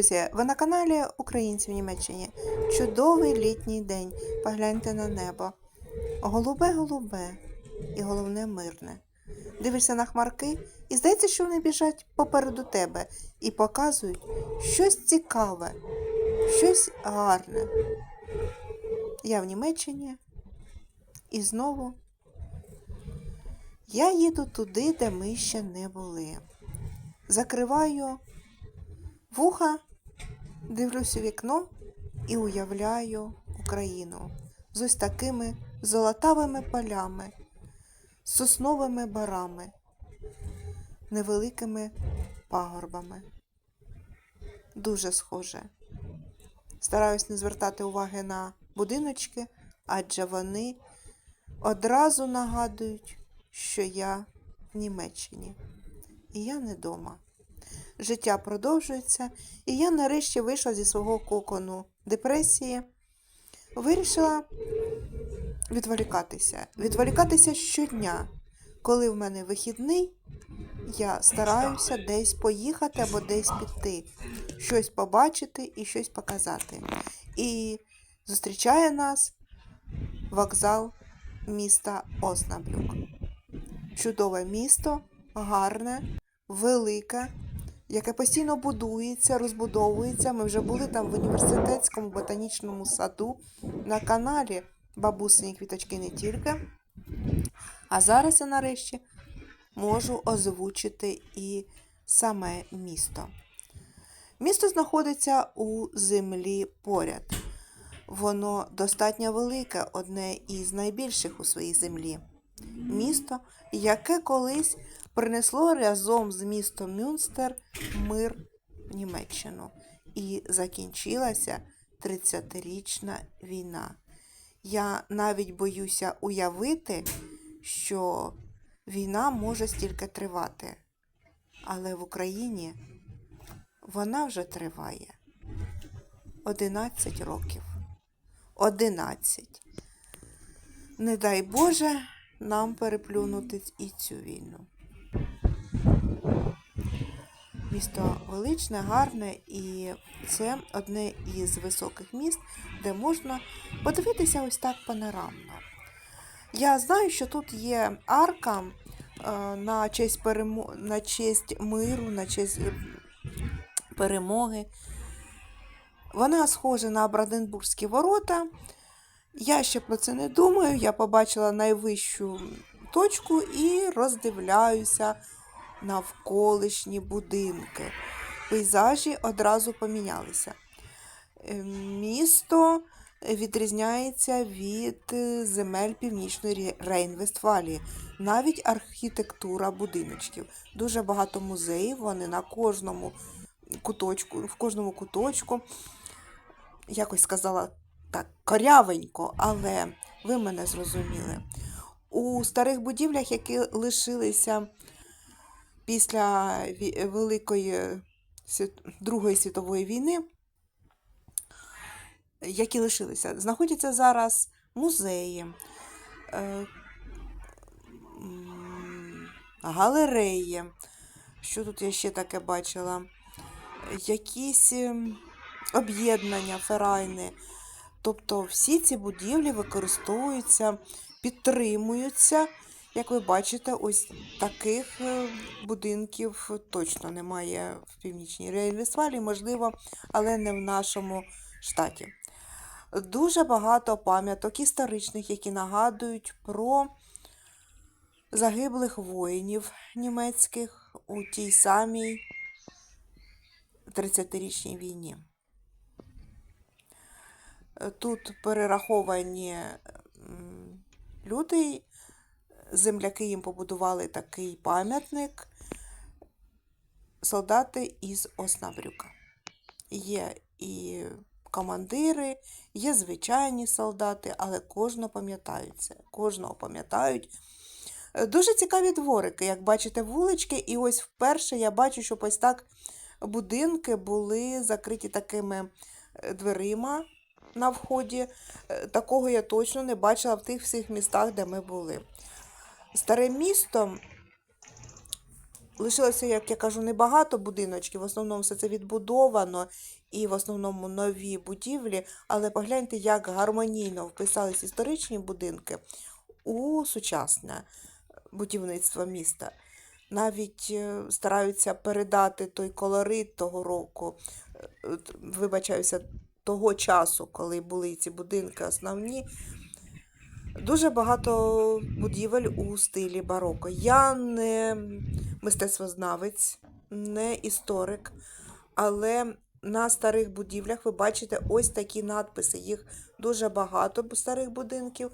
Друзі, ви на каналі Українці в Німеччині. Чудовий літній день. Погляньте на небо. Голубе-голубе і головне мирне. Дивишся на хмарки і здається, що вони біжать попереду тебе і показують щось цікаве, щось гарне. Я в Німеччині. І знову я їду туди, де ми ще не були. Закриваю вуха, дивлюсь у вікно і уявляю Україну з ось такими золотавими полями, сосновими барами, невеликими пагорбами. Дуже схоже. Стараюсь не звертати уваги на будиночки, адже вони одразу нагадують, що я в Німеччині. І я не дома. Життя продовжується, і я нарешті вийшла зі свого кокону депресії. Вирішила відволікатися. Відволікатися щодня. Коли в мене вихідний, я стараюся десь поїхати або десь піти, щось побачити і щось показати. І зустрічає нас вокзал міста Оснабрюк. Чудове місто, гарне, велике, яке постійно будується, розбудовується. Ми вже були там в університетському ботанічному саду на каналі Бабусині квіточки не тільки. А зараз я нарешті можу озвучити і саме місто. Місто знаходиться у землі поряд. Воно достатньо велике, одне із найбільших у своїй землі. Місто, яке колись принесло разом з містом Мюнстер мир в Німеччину. І закінчилася 30-річна війна. Я навіть боюся уявити, що війна може стільки тривати. Але в Україні вона вже триває 11 років. 11. Не дай Боже нам переплюнути і цю війну. Місто величне, гарне, і це одне із високих міст, де можна подивитися ось так панорамно. Я знаю, що тут є арка е, на честь, перемо... на честь миру, на честь е, перемоги. Вона схожа на Бранденбурзькі ворота. Я ще про це не думаю. Я побачила найвищу точку і роздивляюся навколишні будинки. Пейзажі одразу помінялися. Е, Місто відрізняється від е, земель Північної Рейн-Вестфалії. Навіть архітектура будиночків. Дуже багато музеїв, вони на кожному куточку, в кожному куточку. Якось сказала так корявенько, але ви мене зрозуміли. У старих будівлях, які лишилися після Великої Другої світової війни, які лишилися, знаходяться зараз музеї, е, галереї. Що тут я ще таке бачила? Якісь ем, об'єднання, ферайни. Тобто всі ці будівлі використовуються, підтримуються. Як ви бачите, ось таких е, будинків точно немає в північній Рейн-Вестфалії, можливо, але не в нашому штаті. Дуже багато пам'яток історичних, які нагадують про загиблих воїнів німецьких у тій самій 30-річній війні. Тут перераховані люди, земляки їм побудували такий пам'ятник. Солдати із Оснабрюка. Є і командири, є звичайні солдати, але кожного пам'ятають це. Кожного пам'ятають. Дуже цікаві дворики, як бачите, вулички. І ось вперше я бачу, що ось так будинки були закриті такими е, дверима на вході. Е, Такого я точно не бачила в тих всіх містах, де ми були. Старе місто лишилося, як я кажу, небагато будиночків. В основному все це відбудовано і в основному нові будівлі. Але погляньте, як гармонійно вписались історичні будинки у сучасне будівництво міста. Навіть е, стараються передати той колорит того року, е, вибачаюся, того часу, коли були ці будинки основні. Дуже багато будівель у стилі бароко. Я не мистецтвознавець, не історик, але на старих будівлях ви бачите ось такі надписи. Їх дуже багато старих будинків,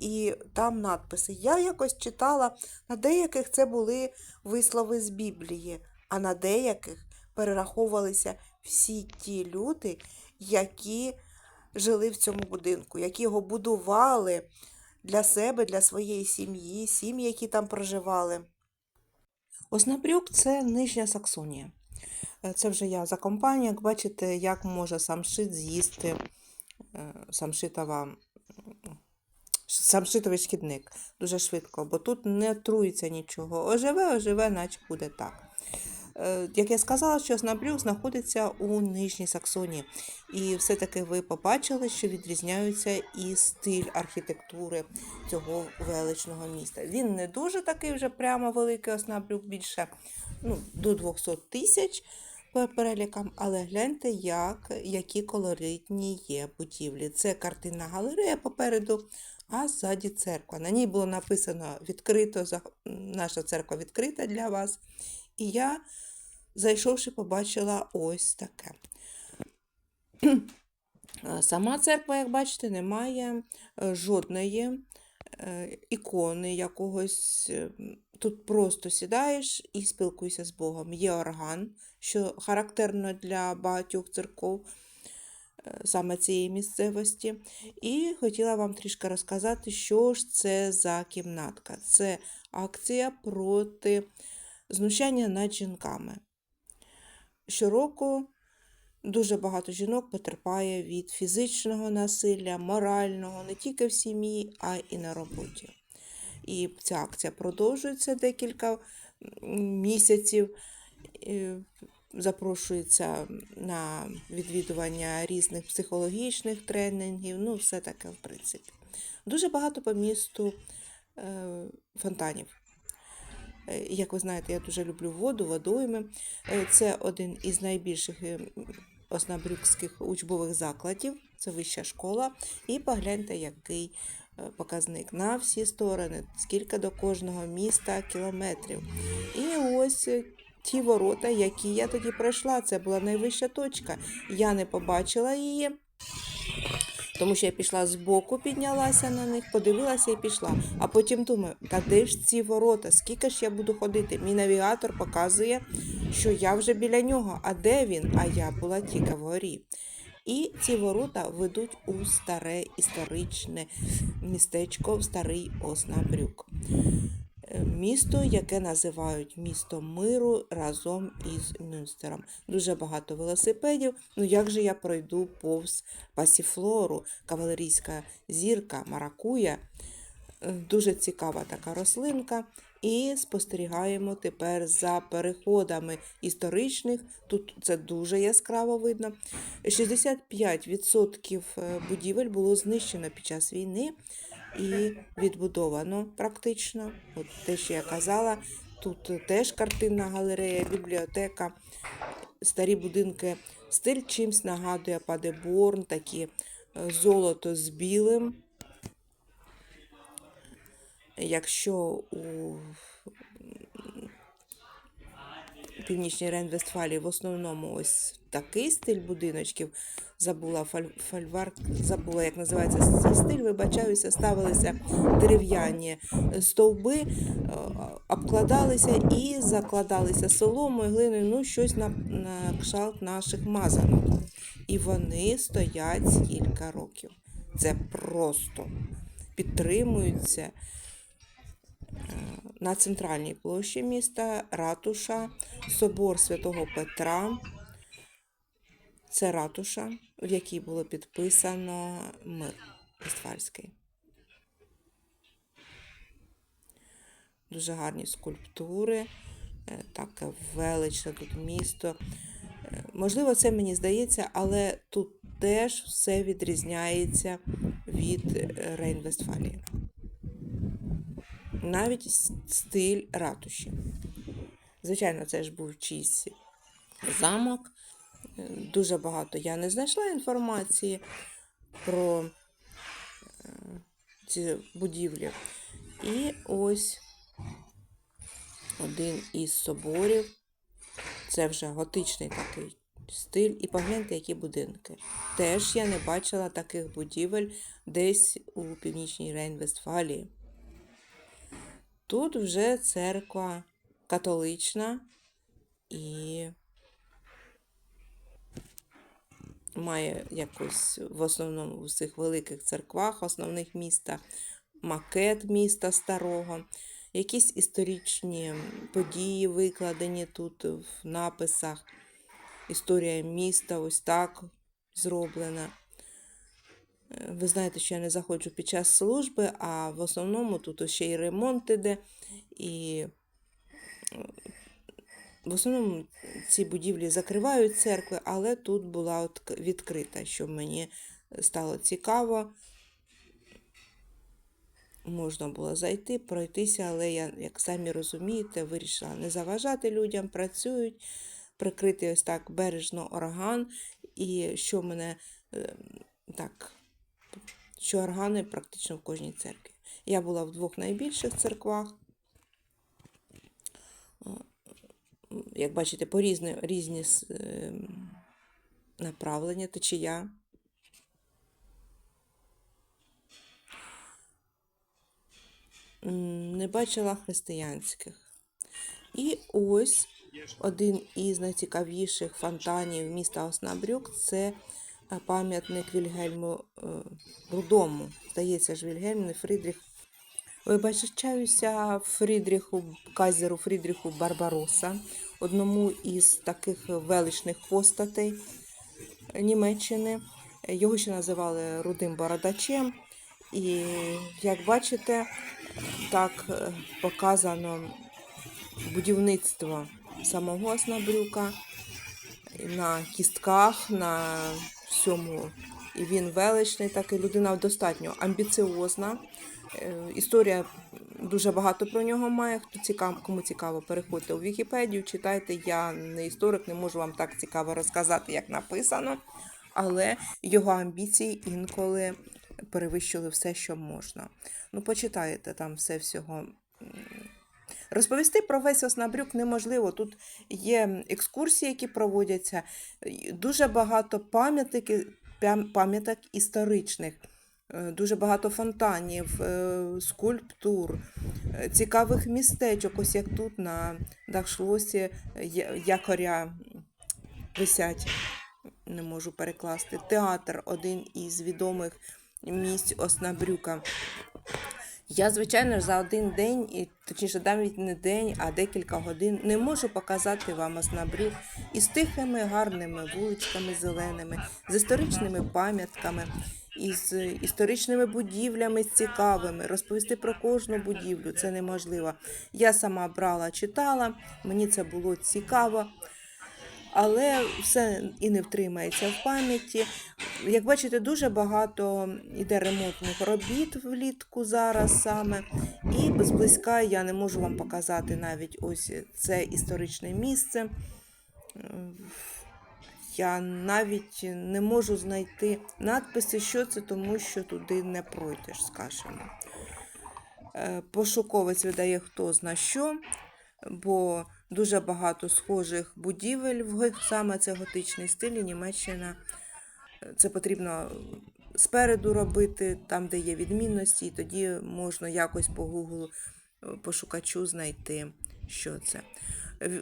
і там надписи. Я якось читала, на деяких це були вислови з Біблії, а на деяких перераховувалися всі ті люди, які жили в цьому будинку, які його будували для себе, для своєї сім'ї, сім'ї, які там проживали. Оснабрюк це Нижня Саксонія. Е, Це вже я за компанію. Як бачите, як може самшит з'їсти е, самшитова, самшитовий шкідник дуже швидко, бо тут не труїться нічого. Оживе, оживе, наче буде так. Е, Як я сказала, що Оснабрюк знаходиться у Нижній Саксонії. І все-таки ви побачили, що відрізняється і стиль архітектури цього величного міста. Він не дуже такий вже прямо великий Оснабрюк, більше ну, до 200 тисяч по перелікам, але гляньте, як, які колоритні є будівлі. Це картинна галерея попереду, а ззаді церква. На ній було написано відкрито, наша церква відкрита для вас. І я, зайшовши, побачила ось таке. Сама церква, як бачите, не має е, жодної е, ікони якогось. е, Тут просто сідаєш і спілкуєшся з Богом. Є орган, що характерно для багатьох церков саме цієї місцевості. І хотіла вам трішки розказати, що ж це за кімнатка. Це акція проти знущання над жінками. Щороку дуже багато жінок потерпає від фізичного насилля, морального, не тільки в сім'ї, а й на роботі. І ця акція продовжується декілька місяців. Запрошується на відвідування різних психологічних тренінгів, ну, все таке, в принципі. Дуже багато по місту е, фонтанів. Е, Як ви знаєте, я дуже люблю воду, водойми. Е, Це один із найбільших е, оснабрюкських учбових закладів, це вища школа. І погляньте, який показник на всі сторони, скільки до кожного міста кілометрів. І ось ті ворота, які я тоді пройшла, це була найвища точка. Я не побачила її. Тому що я пішла збоку, піднялася на них, подивилася і пішла. А потім думаю, та де ж ці ворота? Скільки ж я буду ходити? Мій навігатор показує, що я вже біля нього. А де він? А я була тільки вгорі. І ці ворота ведуть у старе історичне містечко, в старий Оснабрюк. Е, Місто, яке називають місто миру разом із Мюнстером. Дуже багато велосипедів. Ну як же я пройду повз пасіфлору, кавалерійська зірка, маракуя. Е, Дуже цікава така рослинка. І спостерігаємо тепер за переходами історичних. Тут це дуже яскраво видно. 65% е, будівель було знищено під час війни і відбудовано практично. От те, що я казала, тут теж картинна галерея, бібліотека, старі будинки. Стиль чимсь нагадує Падеборн, такі е, золото з білим. Якщо у Північній Рейн-Вестфалії в основному ось такий стиль будиночків. Забула фаль- фольварк, забула, як називається цей стиль, вибачаюся, ставилися дерев'яні стовби, е, обкладалися і закладалися соломою, глиною, ну щось на, на кшалт наших мазанок. І вони стоять кілька років. Це просто підтримуються на центральній площі міста ратуша, собор Святого Петра. Це ратуша, в якій було підписано мир Вестфальський. Дуже гарні скульптури, е, таке величне тут місто. Е, Можливо, це мені здається, але тут теж все відрізняється від е, Рейн-Вестфалії. Навіть стиль ратуші. Звичайно, це ж був чийсь замок. Дуже багато я не знайшла інформації про е, ці будівлі. І ось один із соборів. Це вже готичний такий стиль. І погляньте, які будинки. Теж я не бачила таких будівель десь у північній Рейн-Вестфалії. Тут вже церква католична і має якось в основному в цих великих церквах, основних міста, макет міста старого, якісь історичні події викладені тут в написах. Історія міста ось так зроблена. Ви знаєте, що я не заходжу під час служби, а в основному тут ще й ремонт іде, і е, в основному ці будівлі закривають церкви, але тут була от відкрита, що мені стало цікаво. Можна було зайти, пройтися, але я, як самі розумієте, вирішила не заважати людям, працюють, прикрити ось так бережно орган. І що мене е, так, що органи практично в кожній церкві. Я була в двох найбільших церквах. як бачите, по різні, різні ем, направлення, течія. Не бачила християнських. І ось один із найцікавіших фонтанів міста Оснабрюк це е, пам'ятник Вільгельму е, Рудому. Здається ж, Вільгельм, не Фрідріх. Вибачаюся Фрідріху Казеру Фрідріху Барбароса, одному із таких величних постатей Німеччини. Його ще називали Рудим Бородачем. І як бачите, так е, показано будівництво самого Оснабрюка на кістках, на всьому. І він величний, так і людина достатньо амбіціозна. Е, Історія дуже багато про нього має. Хто цікав, кому цікаво, переходьте у Вікіпедію, читайте. Я не історик, не можу вам так цікаво розказати, як написано. Але його амбіції інколи перевищили все, що можна. Ну, почитайте там все всього. Розповісти про весь Оснабрюк неможливо. Тут є екскурсії, які проводяться, дуже багато пам'яток історичних, е, дуже багато фонтанів, е, скульптур, е, цікавих містечок, ось як тут на Дахшлосі якоря висять, не можу перекласти. Театр один із відомих місць Оснабрюка. Я, звичайно, за один день, і точніше, навіть не день, а декілька годин не можу показати вам Оснабрюк із тихими гарними вуличками зеленими, з історичними пам'ятками, із історичними будівлями цікавими. Розповісти про кожну будівлю це неможливо. Я сама брала, читала, мені це було цікаво. Але все і не втримається в пам'яті. Як бачите, дуже багато іде ремонтних робіт влітку зараз саме. І зблизька я не можу вам показати навіть ось це історичне місце. Я навіть не можу знайти надписи, що це, тому що туди не пройдеш, скажімо. Е, Пошуковець видає хто зна що, бо дуже багато схожих будівель в саме це готичний стиль, Німеччина. Е, Це потрібно спереду робити, там, де є відмінності, і тоді можна якось по Google е, пошукачу знайти, що це.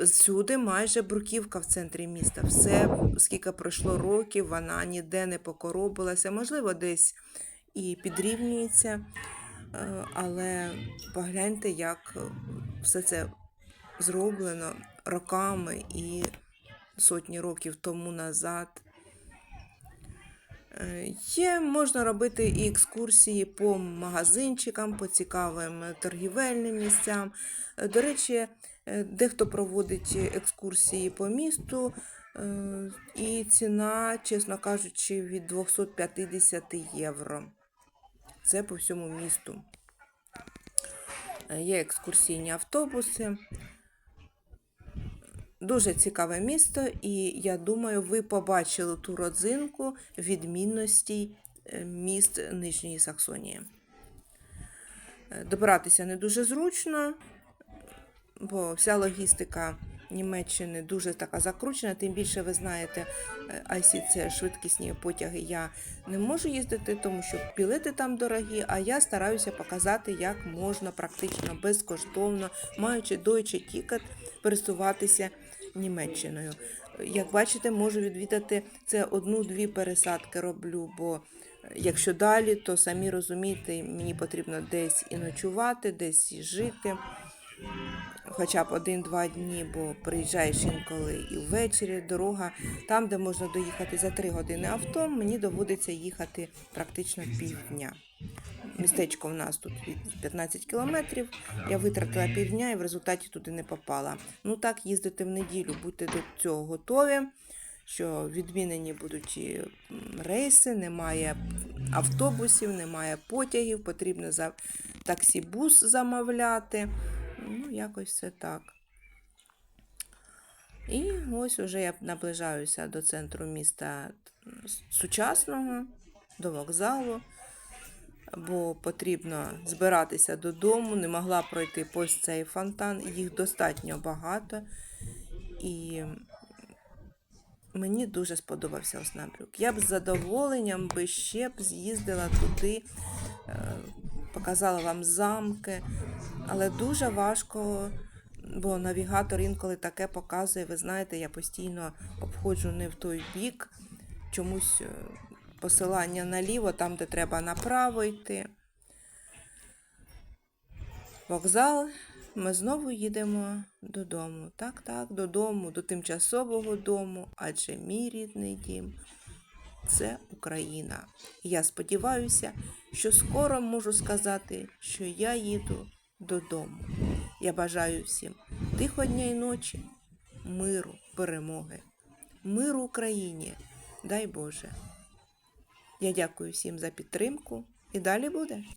Всюди майже бруківка в центрі міста. Все, скільки пройшло років, вона ніде не покоробилася. Можливо, десь і підрівнюється. Е, Але погляньте, як е, все це зроблено роками і сотні років тому назад. Е, Є, можна робити і екскурсії по магазинчикам, по цікавим торгівельним місцям. Е, До речі, Е, Дехто проводить екскурсії по місту, і ціна, чесно кажучи, від 250 євро. Це по всьому місту. Є екскурсійні автобуси. Дуже цікаве місто, і я думаю, ви побачили ту родзинку відмінностей е, міст Нижньої Саксонії. Е, Добиратися не дуже зручно, бо вся логістика Німеччини дуже така закручена. Тим більше ви знаєте, е, IC – це швидкісні потяги. Я не можу їздити, тому що білети там дорогі, а я стараюся показати, як можна практично безкоштовно, маючи Deutsche Ticket, пересуватися Німеччиною. Як бачите, можу відвідати це одну-дві пересадки роблю, бо е, якщо далі, то самі розумієте, мені потрібно десь і ночувати, десь і жити. Хоча б один-два дні, бо приїжджаєш інколи і ввечері дорога. Там, де можна доїхати за 3 години авто, мені доводиться їхати практично півдня. Містечко в нас тут 15 кілометрів. Я витратила півдня і в результаті туди не попала. Ну так, їздити в неділю, будьте до цього готові, що відмінені будуть і рейси, немає автобусів, немає потягів, потрібно за таксі-бус замовляти. Ну, якось все так. І ось уже я наближаюся до центру міста сучасного, до вокзалу, бо потрібно збиратися додому. Не могла пройти ось цей фонтан. Їх достатньо багато. І мені дуже сподобався Оснабрюк. Я б з задоволенням би ще б з'їздила туди, е, показала вам замки, але дуже важко, бо навігатор інколи таке показує. Ви знаєте, я постійно обходжу не в той бік, чомусь е, посилання наліво, там, де треба направо йти. Вокзал. Ми знову їдемо додому. Так, так, додому, до тимчасового дому, адже мій рідний дім це Україна. І я сподіваюся, що скоро можу сказати, що я їду додому. Я бажаю всім тихо дня й ночі, миру, перемоги, миру Україні. Дай Боже. Я дякую всім за підтримку і далі буде.